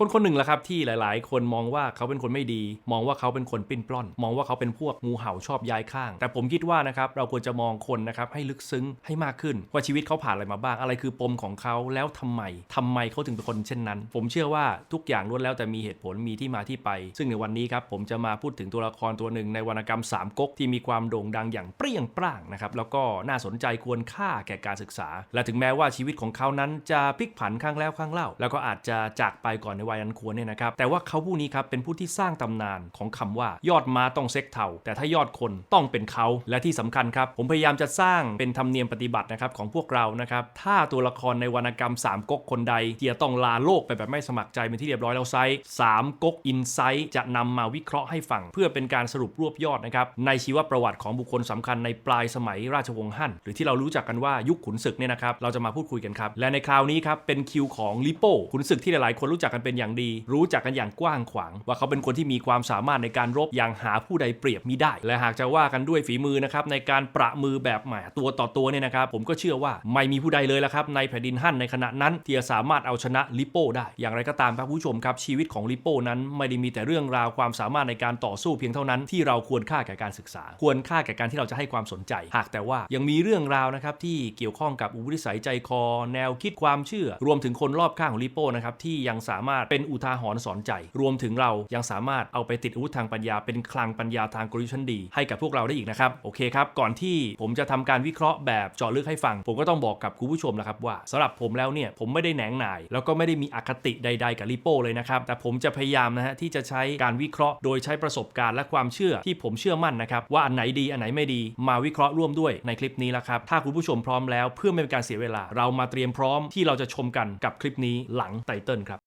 คนคนหนึ่งแหละครับที่หลายๆ คนมองว่าเขาเป็นคนไม่ดี มองว่าเขาเป็นคนปิ้นปล้อน มองว่าเขาเป็นพวกงูเห่าชอบย้ายข้าง แต่ผมคิดว่านะครับเราควรจะมองคนนะครับให้ลึกซึ้งให้มากขึ้นว่าชีวิตเขาผ่านอะไรมาบ้าง อะไรคือปมของเขาแล้วทำไมทำไมเขาถึงเป็นคนเช่นนั้น ผมเชื่อว่าทุกอย่างล้วนแล้วแต่มีเหตุผลมีที่มาที่ไป ซึ่งในวันนี้ครับผมจะมาพูดถึงตัวละครตัวหนึ่งในวรรณกรรมสามก๊กที่มีความโด่งดังอย่างเปรี้ยงปร้างนะครับแล้วก็น่าสนใจควรค่าแก่การศึกษา และถึงแม้ว่าชีวิตของเขานั้นจะพลิกผันข้งแล้วข้งเล่า แล้วก็อาจจะจากไปก่อนในวัยอันควรเนี่ยนะครับแต่ว่าเขาผู้นี้ครับเป็นผู้ที่สร้างตำนานของคำว่ายอดม้าต้องเซ็กเทาแต่ถ้ายอดคนต้องเป็นเขาและที่สำคัญครับผมพยายามจะสร้างเป็นธรรมเนียมปฏิบัตินะครับของพวกเรานะครับถ้าตัวละครในวรรณกรรมสามก๊กคนใดที่จะต้องลาโลกไปแบบไม่สมัครใจเป็นที่เรียบร้อยแล้วไซส์สามก๊กอินไซต์จะนำมาวิเคราะห์ให้ฟัง เพื่อเป็นการสรุปรวบยอดนะครับในชีวประวัติของบุคคลสำคัญในปลายสมัยราชวงศ์ฮั่นหรือที่เรารู้จักกันว่ายุคขุนศึกเนี่ยนะครับเราจะมาพูดคุยกันครับและในคราวนี้ครับเป็นคิวของลิโป้ขุนศึกที่หลายๆ คนรู้จักกันเป็นอย่างดี รู้จักกันอย่างกว้างขวาง ว่าเขาเป็นคนที่มีความสามารถในการรบอย่างหาผู้ใดเปรียบมิได้ และหากจะว่ากันด้วยฝีมือนะครับในการประมือแบบแหมตัวต่อตัวเนี่ยนะครับผมก็เชื่อว่าไม่มีผู้ใดเลยละครับในแผ่นดินฮั่นในขณะนั้นที่จะสามารถเอาชนะลิโป้ได้ อย่างไรก็ตามครับผู้ชมครับชีวิตของลิโป้นั้น ไม่ได้มีแต่เรื่องราวความสามารถในการต่อสู้เพียงเท่านั้นที่เราควรค่าแก่การศึกษา ควรค่าแก่การที่เราจะให้ความสนใจ หากแต่ว่ายังมีเรื่องราวนะครับที่เกี่ยวข้องกับอุปนิสัยใจคอ แนวคิดความเชื่อ รวมถึงคนรอบข้างของลิโป้นะครับที่ยังสามารถเป็นอุทาหรณ์สอนใจ รวมถึงเรายังสามารถเอาไปติดอาวุธทางปัญญา เป็นคลังปัญญาทางกลยุทธ์ชั้นดี ให้กับพวกเราได้อีกนะครับ โอเคครับ ก่อนที่ผมจะทำการวิเคราะห์แบบเจาะลึกให้ฟัง ผมก็ต้องบอกกับคุณผู้ชมแล้วครับว่าสำหรับผมแล้วเนี่ยผมไม่ได้แหนงหน่าย แล้วก็ไม่ได้มีอคติใด ๆ กับลิโป้เลยนะครับ แต่ผมจะพยายามนะฮะที่จะใช้การวิเคราะห์โดยใช้ประสบการณ์และความเชื่อที่ผมเชื่อมั่นนะครับว่าอันไหนดีอันไหนไม่ดี มาวิเคราะห์ร่วมด้วยในคลิปนี้แล้วครับถ้าคุณผู้ชมพร้อมแล้วเพื่อไม่เป็นการเสียเวลา เรามาเตรียมพร้อมที่เราจะชมกันกับคลิปนี้หลังไตเติลครับ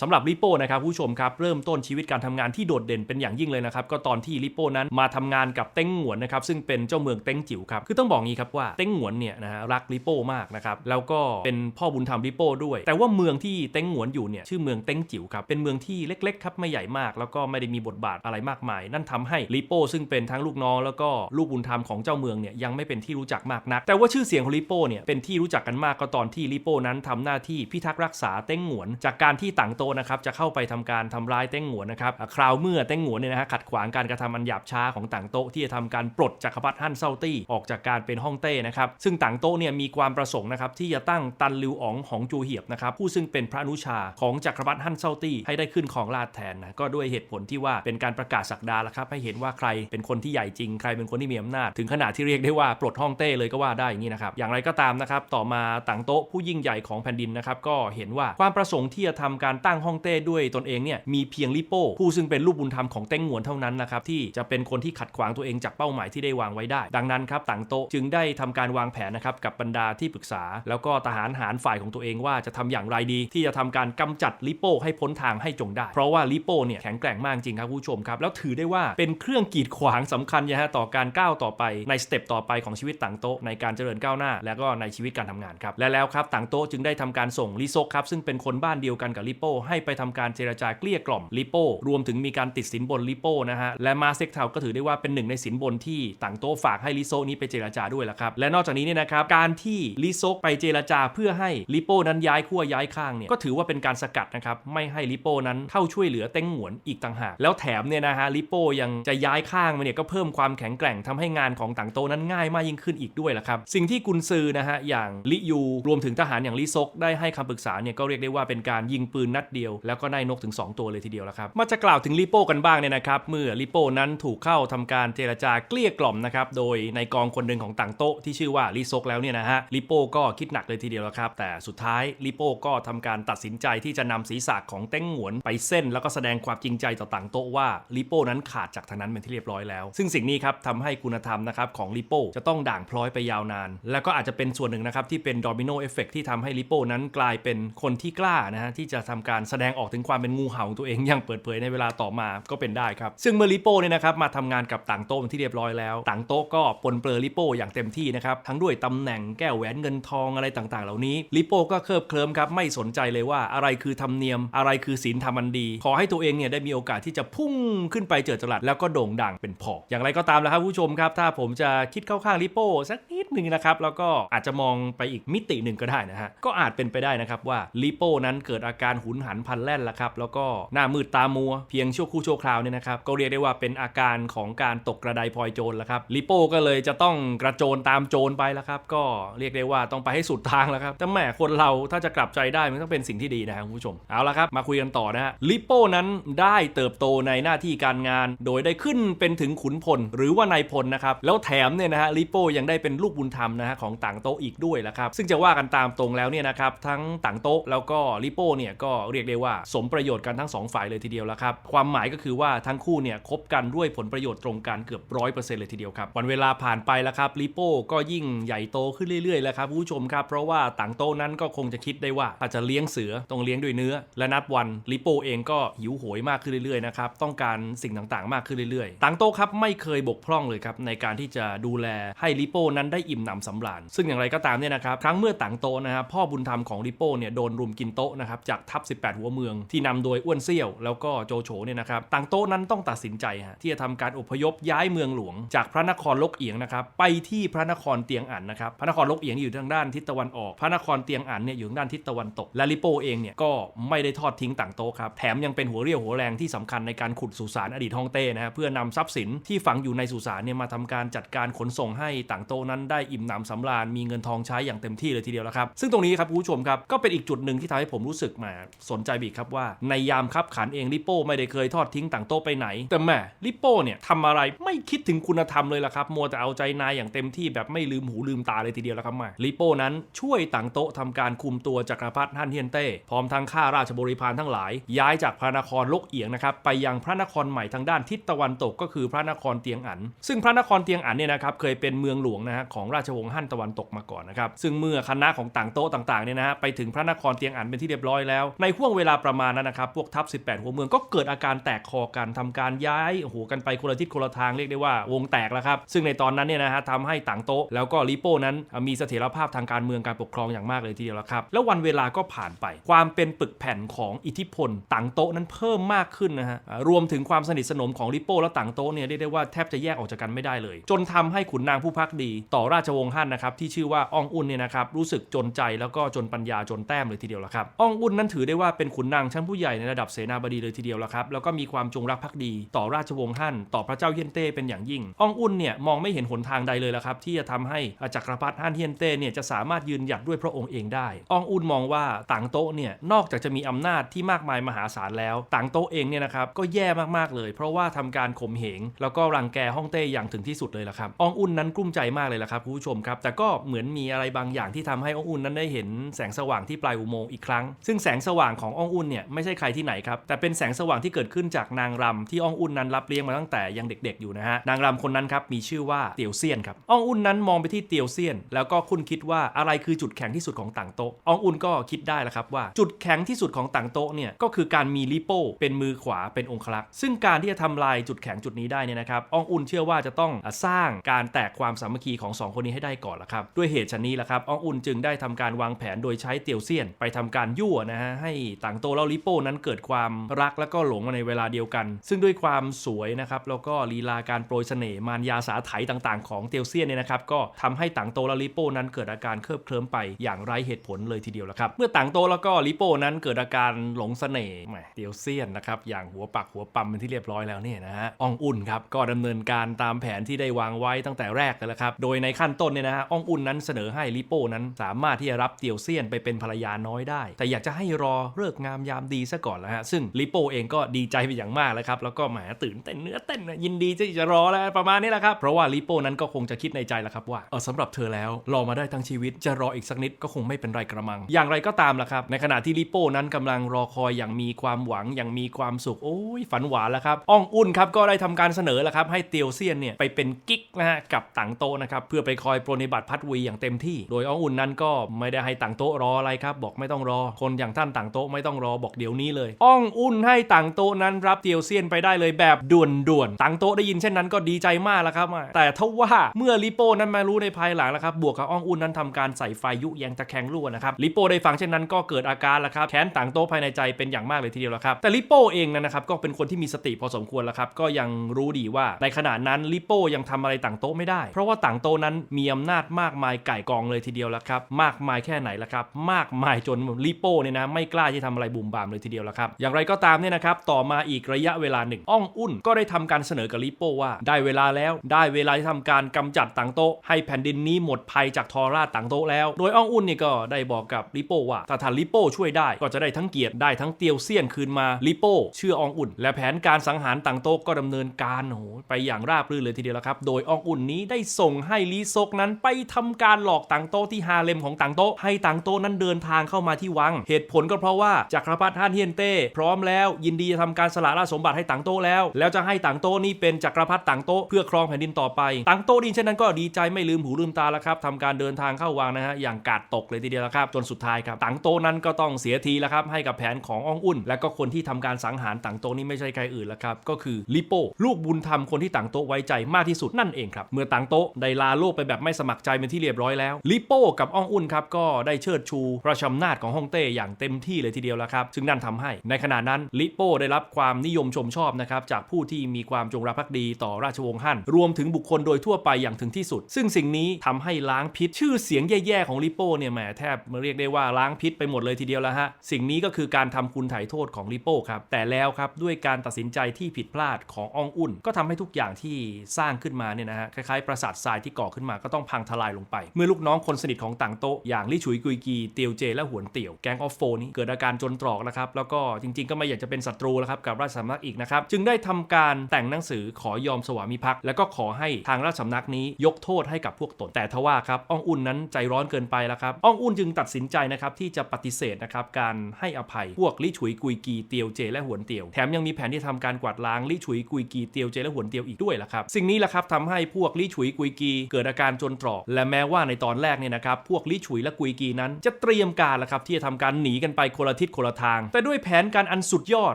สำหรับลิโป้นะครับผู้ชมครับเริ่มต้นชีวิตการทำงานที่โดดเด่นเป็นอย่างยิ่งเลยนะครับก็ตอนที่ลิโป้นั้นมาทำงานกับเต้งหวนนะครับซึ่งเป็นเจ้าเมืองเต้งจิ๋วครับคือต้องบอกงี้ครับว่าเต้งหวนเนี่ยนะฮะรักลิโป้มากนะครับแล้วก็เป็นพ่อบุญธรรมลิโป้ด้วย แต่ว่าเมืองที่เต้งหวนอยู่เนี่ยชื่อเมืองเต้งจิ๋วครับเป็นเมืองที่เล็กๆครับไม่ใหญ่มาก แล้วก็ไม่ได้มีบทบาทอะไรมากมาย นั่นทำให้ลิโป้ซึ่งเป็นทั้งลูกน้องแล้วก็ลูกบุญธรรมของเจ้าเมืองเนี่ยยังไม่เป็นที่รู้จักมากนัก แต่ว่าชื่อเสียงของลิโป้เนี่ยเป็นที่รู้จักกันมากก็ตอนที่ลิโป้นั้นทำหน้าที่พิทักษ์รักษาเต้งหวนจากการที่ต่างโตนะครับจะเข้าไปทำการทำร้ายเต้งหงวนนะครับคราวเมื่อเต้งหงวนเนี่ยนะฮะขัดขวางการกระทำอันหยาบช้าของต่างโต๊ะที่จะทำการปลดจักรพรรดิฮั่นเซาตี้ออกจากการเป็นฮ่องเต้นะครับซึ่งต่างโต๊ะเนี่ยมีความประสงค์นะครับที่จะตั้งตันลิวอ๋องของจูเหียบนะครับผู้ซึ่งเป็นพระนุชาของจักรพรรดิฮั่นเซาตี้ให้ได้ขึ้นของราชแทนนะก็ด้วยเหตุผลที่ว่าเป็นการประกาศสักดาแล้วครับให้เห็นว่าใครเป็นคนที่ใหญ่จริงใครเป็นคนที่มีอำนาจ ถึงขนาดที่เรียกได้ว่าปลดฮ่องเต้เลยก็ว่าได้อย่างนี้นะครับอย่างไรก็ตามนะครับต่อมาต่างโต๊ะผู้ยิ่งใหญ่ของแผ่นดินนะครับก็เห็นว่าความประสงค์ที่จะทำการตั้งฮ่องเต้ด้วยตนเองเนี่ยมีเพียงลิโป้ผู้ซึ่งเป็นลูกบุญธรรมของเต้งหวนเท่านั้นนะครับที่จะเป็นคนที่ขัดขวางตัวเองจากเป้าหมายที่ได้วางไว้ได้ ดังนั้นครับต่างโตจึงได้ทำการวางแผนนะครับกับบรรดาที่ปรึกษา แล้วก็ทหารหารฝ่ายของตัวเองว่าจะทำอย่างไรดี ที่จะทำการกำจัดลิโป้ให้พ้นทางให้จงได้ เพราะว่าลิโป้เนี่ยแข็งแกร่งมากจริงครับผู้ชมครับแล้วถือได้ว่าเป็นเครื่องกีดขวางสำคัญนะฮะต่อการก้าวต่อไปในสเต็ปต่อไปของชีวิตต่างโตในการเจริญก้าวหน้า และก็ในชีวิตการทำงานครับและแล้วครับต่างโต๊ะจึงได้ทำการส่งลิโซกครับซึ่งเป็นคนบ้านเดียวกันกับลิโป้ให้ไปทำการเจรจาเกลี้ยกล่อมลิโป้ รวมถึงมีการติดสินบนลิโป้นะฮะ และมาเซ็กเทาก็ถือได้ว่าเป็นหนึ่งในสินบนที่ต่างโต๊ะฝากให้ลิโซนี้ไปเจรจาด้วยละครับ และนอกจากนี้เนี่ยนะครับ การที่ลิโซกไปเจรจาเพื่อให้ลิโป้นั้นย้ายขั้วย้ายข้างเนี่ย ก็ถือว่าเป็นการสกัดนะครับ ไม่ให้ลิโป้นั้นเข้าช่วยเหลือเต้งหวนอีกต่างหาก แล้วแถมเนี่ยนะฮะลิโป้ยังจะย้ายข้างมาเนี่ยก็เพิ่มความแข็งแกร่งทำให้งานของต่างโต๊ะนั้นง่ายมากยิ่งขึ้นอีกด้วยละครับ สิ่งที่กุนซือนะฮะอย่างลิยูรวมถึงทหารอย่างลิซกได้ให้คำปรึกษาเนี่ยก็เรียกได้ว่าเป็นการยิงปืนนัดเดียว แล้วก็ได้นกถึง 2 ตัวเลยทีเดียวและครับ มาจะกล่าวถึงลิโป้กันบ้างเนี่ยนะครับ เมื่อลิโป้นั้นถูกเข้าทำการเจรจาเกลี้ยกล่อมนะครับ โดยในกองคนหนึ่งของต่างโต๊ะที่ชื่อว่าลิซกแล้วเนี่ยนะฮะ ลิโป้ก็คิดหนักเลยทีเดียวและครับ แต่สุดท้ายลิโป้ก็ทำการตัดสินใจที่จะนำศีรษะของเต้งหวนไปเส้น แล้วก็แสดงความจริงใจต่อต่างโต๊ะว่าลิโป้นั้นขาดจากทางนั้นเป็นที่เรียบร้อยแล้ว ซึ่งสิ่งนี้ครับทำให้คุณธรรมนะครับของลิโป้จะต้องด่างพร้อยไปยาวนาน แล้วก็อาจจะเป็นส่วนหนึ่งนะครับที่เป็นดอมิโนเอฟเฟกที่ทำให้ลิโป้นั้นกลายเป็นคนที่กล้านะฮะที่จะทำการแสดงออกถึงความเป็นงูเห่าของตัวเองอย่างเปิดเผยในเวลาต่อมาก็เป็นได้ครับ ซึ่งเมื่อลิโป้เนี่ยนะครับมาทำงานกับต่างโต๊ะเป็นที่เรียบร้อยแล้วต่างโต๊ะก็ปนเปื้อลิโป้อย่างเต็มที่นะครับทั้งด้วยตำแหน่งแก้วแหวนเงินทองอะไรต่างๆ เหล่านี้ลิโป้ก็เคลิบเคลิ้มครับไม่สนใจเลยว่าอะไรคือธรรมเนียม อะไรคือศีลธรรมันดี ขอให้ตัวเองเนี่ยได้มีโอกาสที่จะพุ่งขึ้นไปเจิดจรัสแล้วก็โด่งดังเป็นพออย่างไรก็ตามแล้วครับผู้ชมครับ ถ้าผมจะคิดเข้าข้างลิโป้สักนิดหนึ่งนะครับแล้วก็อาจจะมองไปอีกมิติหนึ่งก็ได้นะฮะก็อาจเป็นไปได้นะครับว่าลิโป้นั้นเกิดอาการหุนหันพันแล่นละครับ แล้วก็หน้ามืดตามัว เพียงชั่วครู่ชั่วคราวเนี่ยนะครับก็เรียกได้ว่าเป็นอาการของการตกกระไดพลอยโจรล้วครับลิโป้ก็เลยจะต้องกระโจนตามโจรไปล้วครับ ก็เรียกได้ว่าต้องไปให้สุดทางแล้วครับแต่แหมคนเราถ้าจะกลับใจได้มันต้องเป็นสิ่งที่ดีนะครับคุณผู้ชมเอาละครับมาคุยกันต่อนะฮะลิโป้นั้นได้เติบโตในหน้าที่การงาน โดยได้ขึ้นเป็นถึงขุนพลหรือว่านายพลนะครับแล้วแถมเนี่ยนะฮะลิโป้ยังได้เป็นลูกบุญธรรมนะฮะของต่างโต๊ะอีกด้วยละครับซึ่งจะว่ากันตามตรงแล้วเนี่ยนะครับทั้งต่างโต๊ะแล้วก็ลิโป้เนี่ยก็เรียกได้ว่า สมประโยชน์กันทั้งสองฝ่ายเลยทีเดียวและครับ ความหมายก็คือว่าทั้งคู่เนี่ยคบกันด้วยผลประโยชน์ตรงกันเกือบร้อยเปอร์เซ็นต์เลยทีเดียวครับ วันเวลาผ่านไปแล้วครับลิโป้ก็ยิ่งใหญ่โตขึ้นเรื่อยๆแล้วครับผู้ชมครับ เพราะว่าต่างโต๊ะนั้นก็คงจะคิดได้ว่าถ้าจจะเลี้ยงเสือต้องเลี้ยงด้วยเนื้อ และนัดวันลิโป้เองก็หิวโหยมากขึ้นเรื่อยๆนะครับต้องการสิ่งต่างๆ มากขึ้นเรื่อยๆ ต่างโต๊ะครับไม่เคยบกพร่องเลยครับในการที่จะดูแลให้ลิโป้นั้นได้อิ่มหนำสำราญซึ่งอย่างไรก็ตามเนี่ยนะครับครั้งเมื่อต่างโตนะครับพ่อบุญธรรมของลิโป้เนี่ยโดนรุมกินโต๊ะนะครับจากทัพ18 หัวเมือง ที่นำโดยอ้วนเซี่ยวแล้วก็โจโฉเนี่ยนะครับต่างโต๊ะนั้นต้องตัดสินใจฮะที่จะทำการอพยพย้ายเมืองหลวง จากพระนครลกเอียงนะครับไปที่พระนครเตียงอันนะครับพระนครลกเอียงอยู่ทางด้านทิศตะวันออก พระนครเตียงอันเนี่ยอยู่ทางด้านทิศตะวันตกและลิโปเองเนี่ยก็ไม่ได้ทอดทิ้งต่างโต๊ะครับแถมยังเป็นหัวเรี่ยวหัวแรงที่สำคัญในการขุดสุสานอดีตฮ่องเต้นะฮะเพื่อนำทรัพย์สินที่ฝังอยู่ในสุสานเนี่ยมาทำการจัดการขนส่งให้ต่างโต๊ะนั้นได้อิ่มหนำสำราญมีเงินทองใช้อย่างเต็มที่เลยทีเดียวแล้วครับซึ่งตรงนี้ครับผู้ชมครับก็เป็นอีกจุดหนึ่งที่ทำให้ผมรู้สึกมาสนนใจบีกครับว่า ในยามคับขันเองลิโป้ไม่ได้เคยทอดทิ้งต่างโต๊ะไปไหน แต่แหม่ลิโป้เนี่ยทำอะไรไม่คิดถึงคุณธรรมเลยล่ะครับมัวแต่เอาใจนายอย่างเต็มที่แบบไม่ลืมหูลืมตาเลยทีเดียวแล้วครับมาลิโป้นั้นช่วยต่างโต๊ะทำการคุมตัวจักรพรรดิฮั่นเทียนเต้พร้อมทั้งข้าราชบริพารทั้งหลาย ย้ายจากพระนครลกเอียงนะครับไปยังพระนครใหม่ทางด้านทิศตะวันตกก็คือพระนครเตียงอัน ซึ่งพระนครเตียงอันเนี่ยนะครับเคยเป็นเมืองหลวงนะฮะของราชวงศ์ฮั่นตะวันตกมาก่อนนะครับซึ่งเมื่อคณะของต่างโต๊ะต่างๆเนี่ยนะฮะไปถึงพระนครเตียงอันเป็นที่เรียบร้อยแล้วในห่วงเวลาประมาณนั้นนะครับ พวกทัพ 18 หัวเมืองก็เกิดอาการแตกคอกันทำการย้ายโอ้โหกันไปคนละทิศคนละทางเรียกได้ว่าวงแตกแล้วครับ ซึ่งในตอนนั้นเนี่ยนะฮะทำให้ต่างโต๊ะแล้วก็ลิโป้นั้นมีเสถียรภาพทางการเมืองการปกครองอย่างมากเลยทีเดียวแล้วครับ แล้ววันเวลาก็ผ่านไป ความเป็นปึกแผ่นของอิทธิพลต่างโต๊ะนั้นเพิ่มมากขึ้นนะฮะรวมถึงความสนิทสนมของลิโป้และต่างโต๊ะเนี่ยเรียกได้ว่าแทบจะแยกออกจากกันไม่ได้เลย จนทำให้ขุนนางผู้พักดี ต่อราชวงศ์ฮั่นนะครับที่ชื่อว่าอองอุ่นเนี่ยนะครับรู้สึกจนใจแล้วก็จนปัญญาจนแต้มเลยทีเดียวละครับอองอุ่นนั้นถือได้ว่าเป็นขุนนางชั้นผู้ใหญ่ในระดับเสนาบดีเลยทีเดียวละครับ แล้วก็มีความจงรักภักดี ต่อราชวงศ์ฮั่นต่อพระเจ้าเฮียนเต้เป็นอย่างยิ่งอองอุ่นเนี่ยมองไม่เห็นหนทางใดเลยละครับที่จะทำให้จักรพรรดิฮั่นเฮียนเต้เนี่ยจะสามารถยืนหยัดด้วยพระองค์เองได้อองอุ่นมองว่าต่างโต๊ะเนี่ยนอกจากจะมีอำนาจที่มากมายมหาศาลแล้ว ต่างโต๊ะเองเนี่ยนะครับก็แย่มากๆเลย เพราะว่าทำการข่มเหงแล้วก็รังแกฮ่องเต้อย่างถึงที่สุดเลยละครับอองอุ่นนั้นกลุ้มใจมากเลยละครับผู้ชมครับแต่ก็เหมือนมีอะไรบางอย่างที่ทำให้อองอุ่นนั้นได้เห็นแสงสว่างที่ปลายอุโมงค์อีกครั้ง ซึ่งแสงสว่างของอองอุ่นเนี่ยไม่ใช่ใครที่ไหนครับแต่เป็นแสงสว่างที่เกิดขึ้นจากนางรำที่อองอุ่นนั้นรับเลี้ยงมาตั้งแต่ยังเด็กๆอยู่นะฮะนางรำคนนั้นครับมีชื่อว่าเตียวเซียนครับอองอุ่นนั้นมองไปที่เตียวเซียน แล้วก็คุณคิดว่าอะไรคือจุดแข็งที่สุดของต่างโต๊ะอองอุ่นก็คิดได้แล้วครับว่าจุดแข็งที่สุดของต่างโต๊ะเนี่ยก็คือการมีลิโป้เป็นมือขวาเป็นองคลักษ์ซึ่งการที่จะทำลายจุดแข็งจุดนี้ได้เนี่ยนะครับอองอุ่นเชื่อว่าจะต้องสร้างการแตกความสามัคคีของสองคนนี้ให้ได้ก่อนละครับด้วยเหตุชนนี้ละครับอองอุ่นจึงได้ทำการวางแผนโดยใช้เตียวเซียนไปทำการยั่วนะฮะให้ต่างโตแล้วลิโป้นั้นเกิดความรักแล้วก็หลงมาในเวลาเดียวกัน ซึ่งด้วยความสวยนะครับแล้วก็ลีลาการโปรยเสน่ห์มารยาสาไถต่างๆ ของเตียวเซียนเนี่ยนะครับก็ทำให้ต่างโตและลิโป้นั้นเกิดอาการเคลิบเคลิ้มไปอย่างไร้เหตุผลเลยทีเดียวละครับเมื่อต่างโตแล้วก็ลิโป้นั้นเกิดอาการหลงเสน่ห์เตียวเซียนนะครับอย่างหัวปักหัวปั๊มเป็นที่เรียบร้อยแล้วเนี่ยนะฮะอองอุ่นครับก็ดำเนินการตามแผนที่ได้วางไว้ตั้งแต่แรกเลยละครับโดยในขั้นต้นเนี่ยนะฮะอองอุ่นนั้นเสนอให้ลิโป้นั้น สามารถที่จะรับเตียวเซียนไปเป็นภรรยาน้อยได้ แต่อยากจะให้รอเลิกลิกงามยามดีซะก่อนแล้วฮะ ซึ่งลิโป้เองก็ดีใจเป็นอย่างมากแล้วครับ แล้วก็แหมตื่นเต้นเนื้อเต้นยินดีที่จะรอแล้วประมาณนี้แหละครับ เพราะว่าลิโป้นั้นก็คงจะคิดในใจแล้วครับว่าเออสำหรับเธอแล้วรอมาได้ทั้งชีวิต จะรออีกสักนิดก็คงไม่เป็นไรกระมัง อย่างไรก็ตามล่ะครับ ในขณะที่ลิโป้นั้นกำลังรอคอยอย่างมีความหวังอย่างมีความสุขโอ้ยฝันหวานแล้วครับอ่องอุ่นครับก็ได้ทำการเสนอแล้วครับให้เตียวเซียนเนี่ยไปเป็นกิ๊กนะฮะกับต่างโตนะครับเพื่อไปคอยปรนนิบัติพัดวีอย่างเต็มที่ โดยอ่องอุ่นนั้นก็ไม่ได้ให้ต่างโตรออะไรครับบอกไม่ต้องรอคนอย่างท่านต่างโตไม่ต้องรอบอกเดี๋ยวนี้เลยอ้องอุ่นให้ต่างโต๊ะนั้นรับเตียวเซียนไปได้เลยแบบด่วนๆต่างโต๊ะได้ยินเช่นนั้นก็ดีใจมากแล้วครับแต่ทว่าเมื่อลิโป้นั้นมารู้ในภายหลังแล้วครับบวกกับอ้องอุ่นนั้นทำการใส่ไฟยุแยงตะแคงรั่วนะครับลิโป้ได้ฟังเช่นนั้นก็เกิดอาการแล้วครับแค้นต่างโต๊ะภายในใจเป็นอย่างมากเลยทีเดียวแล้วครับแต่ลิโป้เองนั้นนะครับก็เป็นคนที่มีสติพอสมควรแล้วครับก็ยังรู้ดีว่าในขณะนั้นลิโป้ยังทำอะไรต่างโต๊ะไม่ได้ เพราะว่าต่างโต๊ะนั้นมีอำนาจมากมายไก่กองเลยทีเดียวแล้วครับมากมายแค่ไหนแล้วครับมากมายจนลิโป้เนี่ยนะไม่กล้าที่ทำอะไรบุ่มบามเลยทีเดียวแล้วครับ อย่างไรก็ตามเนี่ยนะครับ ต่อมาอีกระยะเวลาหนึ่งอ้องอุ่นก็ได้ทำการเสนอกับลิโป้ว่า ได้เวลาแล้ว ได้เวลาที่ทำการกำจัดต่างโตให้แผ่นดินนี้หมดภัยจากทอราชต่างโตแล้ว โดยอ้องอุ่นนี่ก็ได้บอกกับลิโป้ว่าถ้าท่านลิโป้ช่วยได้ก็จะได้ทั้งเกียรติได้ทั้งเตียวเซียนคืนมาลิโป้เชื่ออ้องอุ่น และแผนการสังหารต่างโตก็ดำเนินการโอ้โหไปอย่างราบรื่นเลยทีเดียวแล้วครับ โดยอ้องอุ่นนี้ได้ส่งให้ลีซกนั้นไปทำการหลอกต่างโตที่ฮาเลมของต่างโตให้ต่างโตนั้นเดินทางเข้ามาที่วัง เหตุผลก็เพราะว่าจักรพรรดิฮั่นเฮียนเต้พร้อมแล้วยินดีจะทำการสละราชสมบัติให้ต่างโตแล้ว แล้วจะให้ต่างโตนี่เป็นจักรพรรดิต่างโตเพื่อครองแผ่นดินต่อไปต่างโตดินเช่นนั้นก็ดีใจไม่ลืมหูลืมตาแล้วครับทำการเดินทางเข้าวังนะฮะอย่างกาดตกเลยทีเดียวแล้วครับ จนสุดท้ายครับต่างโตนั้นก็ต้องเสียทีแล้วครับให้กับแผนของอองอุ่น และก็คนที่ทำการสังหารต่างโตนี่ไม่ใช่ใครอื่นแล้วครับก็คือลิโป้ลูกบุญธรรมคนที่ต่างโตไว้ใจมากที่สุดนั่นเองครับเมื่อต่างโต๊ะได้ลาโลกไปแบบไม่สมัครใจเป็นที่เรียบร้อยแล้วลิโป้กับอองอุ่นครับก็ได้เชิดชูพระชำนาจของฮ่องเต้อย่างเต็มที่เลยทีเดียวแล้วครับซึ่งนั่นทำให้ ในขณะนั้นลิโป้ได้รับความนิยมชมชอบนะครับจากผู้ที่มีความจงรักภักดีต่อราชวงศ์ฮั่นรวมถึงบุคคลโดยทั่วไปอย่างถึงที่สุด ซึ่งสิ่งนี้ทำให้ล้างพิษ ชื่อเสียงแย่ๆของลิโป้เนี่ยแหมแทบมาเรียกได้ว่าล้างพิษไปหมดเลยทีเดียวแล้วฮะสิ่งนี้ก็คือการทำคุณไถ่โทษของลิโป้ครับแต่แล้วครับด้วยการตัดสินใจที่ผิดพลาดของอองอุ่น ก็ทำให้ทุกอย่างที่สร้างขึ้นมาเนี่ยนะฮะคล้ายๆปราสาททรายที่ก่อขึ้นมาก็ต้องพังทลายลงไป เมื่อลูกน้องคนสนิทของต่างโต๊ะอย่างลี่ฉุยกุยกีเตียวเจและหวนเตียวแก๊งออฟโฟนี้เกิดอาการจนตรอกนะครับ แล้วก็จริงๆ ก็ไม่อยากจะเป็นศัตรูแล้วครับกับราชสำนักอีกนะครับ จึงได้ทำการแต่งหนังสือขอยอมสวามิภักดิ์แล้วก็ขอให้ทางราชสำนักนี้ยกโทษให้กับพวกตน แต่ทว่าครับอ้องอุ่นนั้นใจร้อนเกินไปแล้วครับอ้องอุ่นจึงตัดสินใจนะครับที่จะปฏิเสธนะครับการให้อภัยพวกลี่ฉุยกุยกีเตียวเจ และหวนเตี่ยวแถมยังมีแผนที่ทำการกวาดล้างลี่ฉุยกุยกีเตียวเจและหวนเตียวอีกด้วยละครับสิ่งนี้แหละครับทำให้พวกลี่ฉุยกุยกีเกิดอาการจนตรอก และแม้ว่าในตอนแรกเนี่ยนะครับพวกลี่ฉุยและกุยกีนั้น จะเตรียมการแล้วครับที่จะทำการหนีกันไปคนละทิศคนละทาง แต่ด้วยแผนการอันสุดยอด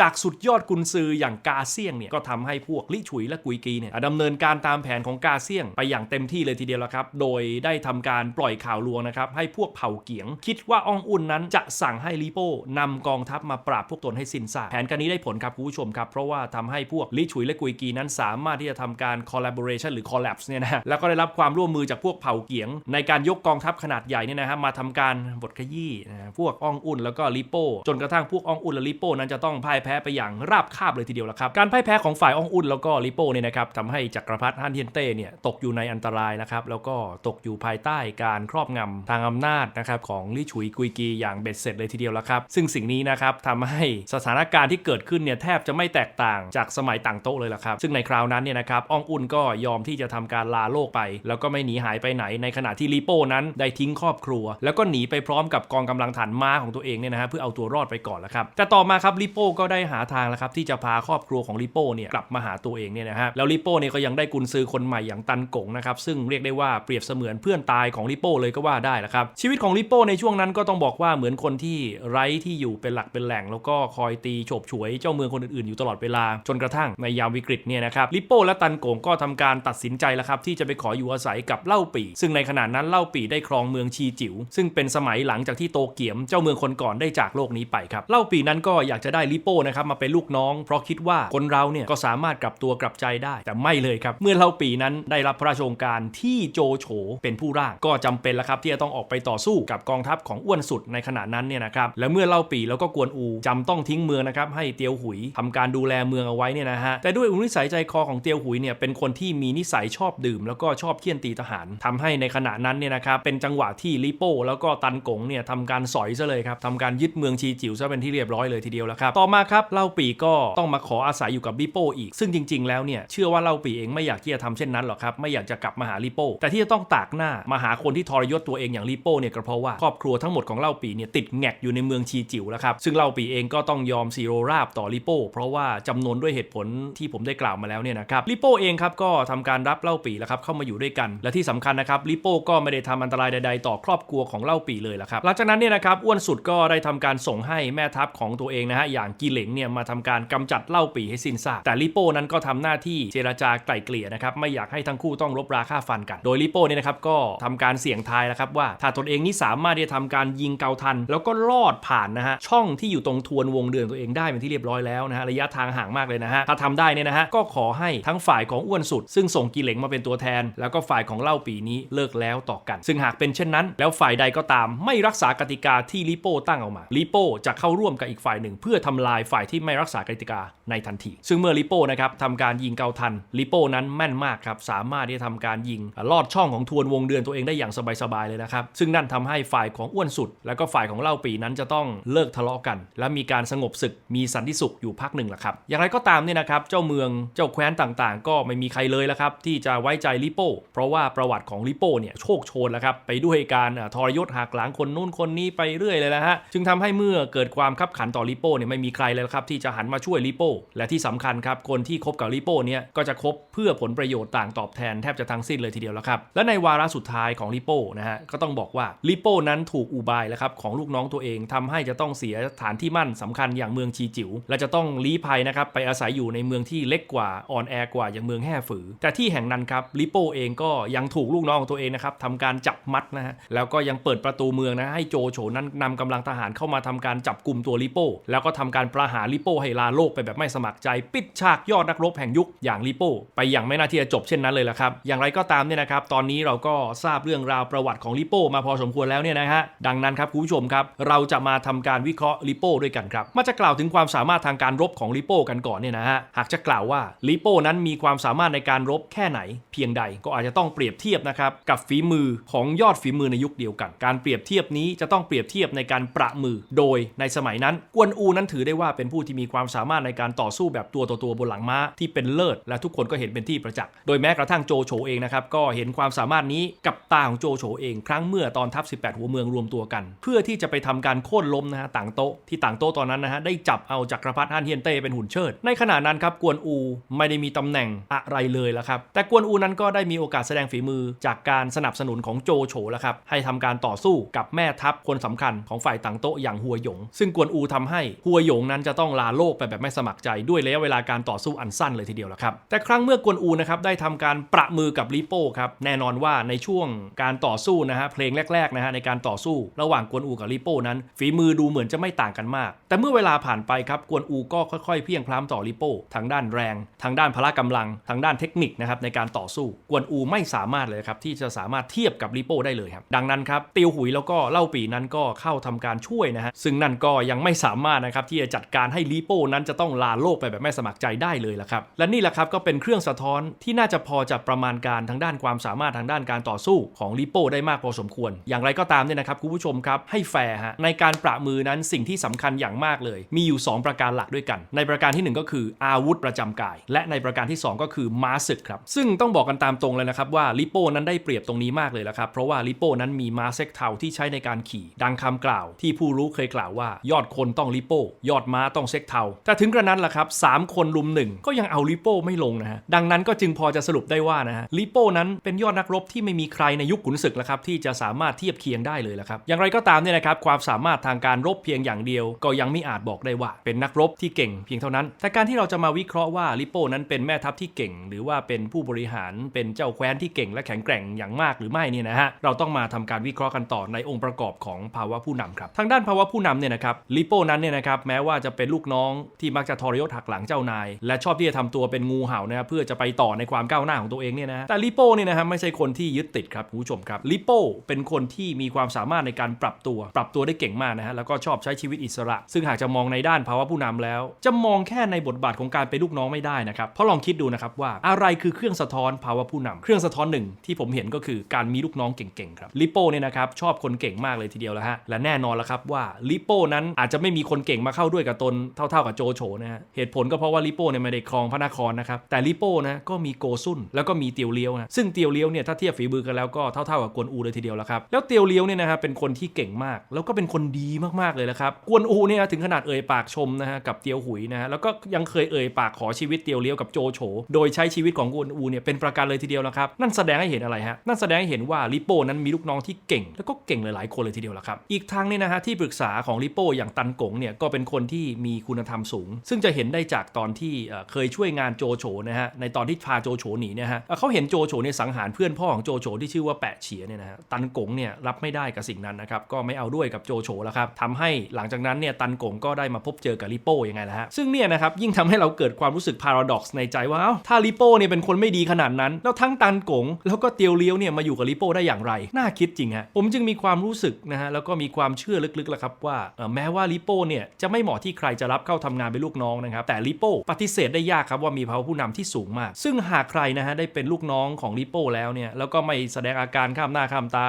จากสุดยอดกุนซืออย่างกาเซียงเนี่ยก็ทำให้พวกลี่ฉุยและกุยกีเนี่ยดำเนินการตามแผนของกาเซียงไปอย่างเต็มที่เลยทีเดียวละครับ โดยได้ทำการปล่อยข่าวลวงนะครับให้พวกเผ่าเกียง คิดว่าอองอุ่นนั้นจะสั่งให้ลีโป้นำกองทัพมาปราบพวกตนให้สิ้นซากแผนการนี้ได้ผลครับคุณผู้ชมครับ เพราะว่าทำให้พวกลี่ฉุยและกุยกีนั้นสามารถที่จะทำการ collaboration หรือ collapse เนี่ยนะฮะแล้วก็ได้รับความร่วมมือจากพวกเผ่าเกียง ในการยกกองทัพขนาดใหญ่เนี่ยนะฮะมาทำการบทขยี้นะฮะพวกอองอุ่นแล้วก็ลิโป้จนกระทั่งพวกอองอุ่นและลิโป้นั้นจะต้องพ่ายแพ้ไปอย่างราบคาบเลยทีเดียวละครับการพ่ายแพ้ของฝ่ายอองอุ่นแล้วก็ลิโป้เนี่ยนะครับทำให้จักรพรรดิฮั่นเทียนเต้เนี่ยตกอยู่ในอันตรายนะครับแล้วก็ตกอยู่ภายใต้การครอบงำทางอำนาจนะครับของลี่ฉุยกุยกีอย่างเบ็ดเสร็จเลยทีเดียวละครับซึ่งสิ่งนี้นะครับทำให้สถานการณ์ที่เกิดขึ้นเนี่ยแทบจะไม่แตกต่างจากสมัยต่างโต๊ะเลยละครับ ซึ่งในคราวนั้นเนี่ยนะครับอองอุ่นก็ยอมที่จะทำการลาโลกไป แล้วก็ไม่หนีหายไปไหนในขณะที่ลิโป้นั้นได้ทิ้งครอบครัว แล้วก็หนีไปพร้อมกับกองกำลังฐานม้าของตัวเองเนี่ยนะฮะเพื่อเอาตัวรอดไปก่อนแล้วครับ แต่ต่อมาครับลิโป้ก็ได้หาทางแล้วครับที่จะพาครอบครัวของลิโป้เนี่ยกลับมาหาตัวเองเนี่ยนะฮะแล้วลิโป้เนี่ยก็ยังได้กุนซือคนใหม่อย่างตันกงนะครับซึ่งเรียกได้ว่าเปรียบเสมือนเพื่อนตายของลิโป้เลยก็ว่าได้ละครับชีวิตของลิโป้ในช่วงนั้นก็ต้องบอกว่าเหมือนคนที่ไร้ที่อยู่เป็นหลักเป็นแหล่ง แล้วก็คอยตีโฉบฉวยเจ้าเมืองคนอื่นๆอยู่ตลอดเวลาจนกระทั่งในยามวิกฤตเนี่ยนะครับลิโป้และตันกงก็ทำการตัดสินใจแล้วครับที่จะไปขออยู่อาศัยกับเล่าปี่ซึ่งในขณะนั้นเล่าปี่ได้ครองเมืองชีจิ๋วซึ่งเป็นสมัยหลังจากที่โตเกียมเจ้าเมืองคนก่อนได้จากโลกนี้ไปครับเล่าปีนั้นก็อยากจะได้ลิโป้นะครับมาเป็นลูกน้อง เพราะคิดว่าคนเราเนี่ยก็สามารถกลับตัวกลับใจได้แต่ไม่เลยครับเมื่อเล่าปีนั้นได้รับพระราชโองการที่โจโฉเป็นผู้ร่างก็จำเป็นแล้วครับที่จะต้องออกไปต่อสู้กับกองทัพของอ้วนสุดในขณะนั้นเนี่ยนะครับและเมื่อเล่าปีแล้วก็กวนอูจำต้องทิ้งเมืองนะครับให้เตียวหุยทำการดูแลเมืองเอาไว้เนี่ยนะฮะแต่ด้วยอุนิสัยใจคอของเตียวหุยเนี่ยเป็นคนที่มีนิสัยชอบดื่ม แล้วก็ชอบเคี่ยนตีทหารทำให้ในขณะนั้นเนี่ยนะครับเป็นจังหวะที่ลิโป้แล้วก็ตันกงเนี่ยทำการสอยซะเลยครับทำการยึดเมืองชีจิ๋วซะเป็นที่เรียบร้อยเลยทีเดียวแล้วครับต่อมาครับเล่าปีก็ต้องมาขออาศัยอยู่กับลิโป้อีก ซึ่งจริง ๆ แล้วเนี่ยเชื่อว่าเล่าปีเองไม่อยากที่จะทำเช่นนั้นหรอกครับไม่อยากจะกลับมาหาลิโป้แต่ที่จะต้องตากหน้ามาหาคนที่ทรยศตัวเองอย่างลิโป้เนี่ยก็เพราะว่าครอบครัวทั้งหมดของเล่าปีเนี่ยติดแงกอยู่ในเมืองชีจิ๋วแล้วครับซึ่งเล่าปีเองก็ต้องยอมซีโรราบต่อลิโป้เพราะว่าจำนวนด้วยเหตุผลที่ผมได้กล่าวมาแล้วเนี่ยนะครับลิโป้เองครับก็ทำการรับเล่าปีแล้วครับเข้ามาอยู่ด้วยกัน และที่สำคัญนะครับลิโป้ก็ไม่ได้ทำอันตรายใด ๆ ต่อครอบครัวของเล่าปีเลยละครับหลังจากนั้นเนี่ยนะครับอ้วนสุดก็ได้ทำการการส่งให้แม่ทัพของตัวเองนะฮะอย่างกีเหลงเนี่ยมาทำการกำจัดเล่าปีให้สิ้นซากแต่ลิโป้นั้นก็ทำหน้าที่เจรจาไกล่เกลี่ยนะครับไม่อยากให้ทั้งคู่ต้องรบราฆ่าฟันกัน โดยลิโป้เนี่ยนะครับก็ทำการเสี่ยงทายแล้วครับว่าถ้าตนเองนี่สามารถที่จะทำการยิงเกาทัน แล้วก็ลอดผ่านนะฮะช่องที่อยู่ตรงทวนวงเดือนตัวเองได้เป็นที่เรียบร้อยแล้วนะฮะระยะทางห่างมากเลยนะฮะถ้าทำได้เนี่ยนะฮะก็ขอให้ทั้งฝ่ายของอ้วนสุด ซึ่งส่งกีเหลงมาเป็นตัวแทน แล้วก็ฝ่ายของเล่าปีนี้เลิกแล้วต่อกัน ซึ่งหากเป็นเช่นนั้น แล้วฝ่ายใดก็ตามไม่รักษากติกาที่ลิโป้ตั้งเอามาลิโป้จะเข้าร่วมกับอีกฝ่ายหนึ่ง เพื่อทำลายฝ่ายที่ไม่รักษากติกาในทันที ซึ่งเมื่อลิโป้นะครับทำการยิงเกาทันลิโป้นั้นแม่นมากครับสามารถที่จะทำการยิงลอดช่องของทวนวงเดือนตัวเองได้อย่างสบายๆเลยนะครับซึ่งนั่นทำให้ฝ่ายของอ้วนสุด แล้วก็ฝ่ายของเล่าปีนั้นจะต้องเลิกทะเลาะกัน และมีการสงบศึกมีสันติสุขอยู่พักหนึ่งแหละครับอย่างไรก็ตามเนี่ยนะครับเจ้าเมืองเจ้าแคว้นต่างๆ ก็ไม่มีใครเลยล้วครับที่จะไว้ใจลิโป้เพราะว่าประวัติของลิโป้เนี่ยโชคโชนแล้วครับไปด้วยการทรยศหักหลังคนนู้นคนนี้ไปเรื่อยเลยนะฮะจึงทำให้เมื่อเกิดความคับขันต่อลิโป้เนี่ยไม่มีใครเลยครับที่จะหันมาช่วยลิโป้และที่สำคัญครับคนที่คบกับลิโป้เนี่ยก็จะคบเพื่อผลประโยชน์ต่างตอบแทนแทบจะทั้งสิ้นเลยทีเดียวแล้วครับและในวาระสุดท้ายของลิโป้นะฮะก็ต้องบอกว่าลิโป้นั้นถูกอุบายแล้วครับของลูกน้องตัวเองทำให้จะต้องเสียฐานที่มั่นสำคัญอย่างเมืองชีจิ๋วและจะต้องลี้ภัยนะครับไปอาศัยอยู่ในเมืองที่เล็กกว่าอ่อนแอกว่าอย่างเมืองแห่ฝือ แต่ที่แห่งนั้นครับลิโป้เองก็ยังถูกลูกน้องของตัวเองนะครับทำการจับมัดนะฮะแล้วก็ยังเปิดประตูเมืองนะให้โจโฉนั้นนำกำลังทหารเข้ามาทำการจับกลุ่มตัวลิโป้ แล้วก็ทำการประหารลิโป้ให้ลาโลกไปแบบไม่สมัครใจ ปิดฉากยอดนักรบแห่งยุคอย่างลิโป้ ไปอย่างไม่น่าที่จะจบเช่นนั้นเลยละครับ อย่างไรก็ตามเนี่ยนะครับ ตอนนี้เราก็ทราบเรื่องราวประวัติของลิโป้มาพอสมควรแล้วเนี่ยนะฮะ ดังนั้นครับคุณผู้ชมครับ เราจะมาทำการวิเคราะห์ลิโป้ด้วยกันครับ มาจะกล่าวถึงความสามารถทางการรบของลิโป้กันก่อนเนี่ยนะฮะ หากจะกล่าวว่าลิโป้นั้นมีความสามารถในการรบแค่ไหน เพียงใดก็อาจจะต้องเปรียบเทียบนะครับกับฝีมือของยอดฝีมือในยุคเดียวกัน การเปรียบเทียบนี้จะต้องเปรียบเทียบในการประมือโดยในสมัยนั้นกวนอูนั้นถือได้ว่าเป็นผู้ที่มีความสามารถในการต่อสู้แบบตัวต่อตัวบนหลังม้าที่เป็นเลิศ และทุกคนก็เห็นเป็นที่ประจักษ์ โดยแม้กระทั่งโจโฉเองนะครับก็เห็นความสามารถนี้กับตาของโจโฉเอง ครั้งเมื่อตอนทัพ 18 หัวเมืองรวมตัวกัน เพื่อที่จะไปทำการโค่นล้มนะฮะต่างโต๊ะที่ต่างโต๊ะตอนนั้นนะฮะได้จับเอาจักรพรรดิฮั่นเฮียนเต้เป็นหุ่นเชิด ในขณะนั้นครับกวนอูไม่ได้มีตำแหน่งอะไรเลยล้วครับแต่กวนอูนั้นก็ได้มีโอกาสแสดงฝีมือจากการสนับสนุนของโจโฉแล้วครับให้ทำการต่อสู้กับแม่ทัพคนสำคัญของฝ่ายต่างโต๊ะอย่างหัวหยง ซึ่งกวนอูทำให้หัวหยงนั้นจะต้องลาโลกไปแบบไม่สมัครใจด้วยระยะเวลาการต่อสู้อันสั้นเลยทีเดียวละครับ แต่ครั้งเมื่อกวนอูนะครับได้ทำการประมือกับลิโป้ครับแน่นอนว่าในช่วงการต่อสู้นะฮะเพลงแรกๆนะฮะในการต่อสู้ระหว่างกวนอูกับลิโป้นั้น ฝีมือดูเหมือนจะไม่ต่างกันมาก แต่เมื่อเวลาผ่านไปครับกวนอูก็ค่อยๆเพียงพล้ำต่อลิโป้ทางด้านแรง ทางด้านพละกำลัง ทางด้านเทคนิคนะครับในการต่อสู้กวนอูไม่สามารถเลยครับที่จะสามารถเทียบกับลิโป้ได้เลยครับดังนั้นครับติวหุยแล้วก็เล่าปีนั้นก็เข้าทำการช่วยนะฮะซึ่งนั่นก็ยังไม่สามารถนะครับที่จะจัดการให้ลิโป้นั้นจะต้องลาโลกไปแบบไม่สมัครใจได้เลยละครับและนี่แหละครับก็เป็นเครื่องสะท้อนที่น่าจะพอจะประมาณการทางด้านความสามารถทางด้านการต่อสู้ของลิโป้ได้มากพอสมควร อย่างไรก็ตามเนี่ยนะครับคุณผู้ชมครับให้แฟร์ฮะในการประมือนั้นสิ่งที่สำคัญอย่างมากเลย มีอยู่ 2 ประการหลักด้วยกัน ในประการทีหนึ่1 ก็คืออาวุธประจำกาย และในประการที่ 2 ก็คือม้าศึกครับซึ่งต้องบอกกันตามตรงเลยนะครับว่าลิโป้นั้นได้เปรียบตรงนี้มากเลยละครับเพราะว่าลิโป้นั้นมีม้าเซ็กเทาที่ใช้ในการขี่ ดังคำกล่าว ที่ผู้รู้เคยกล่าวว่า ยอดคนต้องลิโป้ ยอดม้าต้องเซ็กเทาแต่ถึงกระนั้นล่ะครับสามคนลุมหนึ่งก็ยังเอาลิโป้ไม่ลงนะฮะดังนั้นก็จึงพอจะสรุปได้ว่านะฮะลิโป้นั้นเป็นยอดนักรบที่ไม่มีใครในยุคขุนศึกแล้วครับที่จะสามารถเทียบเคียงได้เลยละครับอย่างไรก็ตามเนี่ยนะครับความสามารถทางการรบเพียงอย่างเดียว ก็ยังไม่อาจบอกได้ว่า เป็นนักรบที่เก่งเพียงเท่านั้น แต่การที่เราจะมาวิเคราะห์ว่าลิโป้นั้นเป็นแม่ทัพที่เก่ง หรือว่าเป็นผู้บริหารเป็นเจ้าแคว้นที่เก่งและแข็งแกร่งอย่างมากหรือไม่เนี่ยนะฮะเราต้องมาทำการวิเคราะห์กันต่อในองค์ประกอบของภาวะผู้นำครับทางด้านภาวะผู้นำเนี่ยนะครับลิโป้นั้นเนี่ยนะครับแม้ว่าจะเป็นลูกน้องที่มักจะทรยศหักหลังเจ้านาย และชอบที่จะทำตัวเป็นงูเห่านะครับเพื่อจะไปต่อในความก้าวหน้าของตัวเองเนี่ยนะแต่ลิโป้เนี่ยนะครับไม่ใช่คนที่ยึดติดครับคุณผู้ชมครับลิโป้เป็นคนที่มีความสามารถในการปรับตัว ปรับตัวได้เก่งมากนะฮะแล้วก็ชอบใช้ชีวิตอิสระ ซึ่งหากจะมองในด้านภาวะผู้นำแล้ว จะมองแค่ในบทบาทของการเป็นลูกน้องไม่ได้นะครับเพราะลองคิดดูนะครับว่าอะไรคือเครื่องสะท้อนภาวะผู้นำเครื่องสะท้อนหนึ่งที่ผมเห็นก็คือการมีลูกน้องเก่งๆครับลิโป้เนี่ยนะครับชอบคนเก่งมากเลยทีเดียวแล้วฮะและแน่นอนแล้วครับว่าลิโป้นั้นอาจจะไม่มีคนเก่งมาเข้าด้วยกับตนเท่าๆกับโจโฉนะฮะเหตุผลก็เพราะว่าลิโป้เนี่ยไม่ได้ครองพระนครนะครับแต่ลิโป้นะก็มีโกซุนแล้วก็มีเตียวเลี้ยวนะซึ่งเตียวเลี้ยวเนี่ยถ้าเทียบฝีมือกันแล้วก็เท่าๆกับกวนอูเลยทีเดียวแล้วครับแล้วเตียวเลี้ยวเนี่ยนะฮะเป็นคนที่เก่งมาก แล้วก็เป็นคนดีมากๆเลยละครับกวนอูเนี่ยถึงขนาดเอ่ยปากชมนะฮะกับเตียวหุยนะฮะแล้วก็ยังเคยเอ่ยปากขอชีวิตเตียวเลี้ยวกับโจโฉโดยใช้ชีวิตของกวนอูเนี่ยเป็นประการเลยทีเดียวแล้วครับนั่นแสดงให้เห็นอะไรฮะนั่นแสดงให้เห็นว่าลิโป้นั้นมีลูกน้องที่เก่ง แล้วก็เก่งหลายๆคนเลยทีเดียวละครับอีกทางเนี่ยนะฮะที่ปรึกษาของลิโป้อย่างตันกงเนี่ยก็เป็นคนที่มีคุณธรรมสูง ซึ่งจะเห็นได้จากตอนที่เคยช่วยงานโจโฉนะฮะในตอนที่พาโจโฉหนีเนี่ยฮะเขาเห็นโจโฉเนี่ยสังหารเพื่อนพ่อของโจโฉที่ชื่อว่าแปะเฉียเนี่ยนะฮะตันกงเนี่ยรับไม่ได้กับสิ่งนั้นนะครับก็ไม่เอาด้วยกับโจโฉแล้วครับทำให้หลังจากนั้นเนี่ยตันกงก็ได้มาพบเจอกับลิโป้ยังไงล่ะฮะซึ่งเนี่ยนะครับยิ่งทำให้เราเกิดความรู้สึกพาราดอกซ์ในใจว่าเอ้าถ้าลิโป้เนี่ยเป็นคนไม่ดีขนาดนั้น แล้วทั้งตันกงแล้วก็เตียวเลี้ยวเนี่ยมาอยู่กับลิโป้ได้อย่างไรน่าคิดจริงฮะผมจึงมีความรู้สึกนะฮะแล้วก็มีความเชื่อลึกๆล้วครับว่าเอ่อแม้ว่าลิโป้เนี่ยจะไม่เหมาะที่ใครจะรับเข้าทำงานเป็นลูกน้องนะครับแต่ลิโป้ปฏิเสธได้ยากครับว่ามีภาวะผู้นำที่สูงมาก ซึ่งหากใครนะฮะได้เป็นลูกน้องของลิโป้แล้วเนี่ยแล้วก็ไม่แสดงอาการข้ามหน้าข้ามตา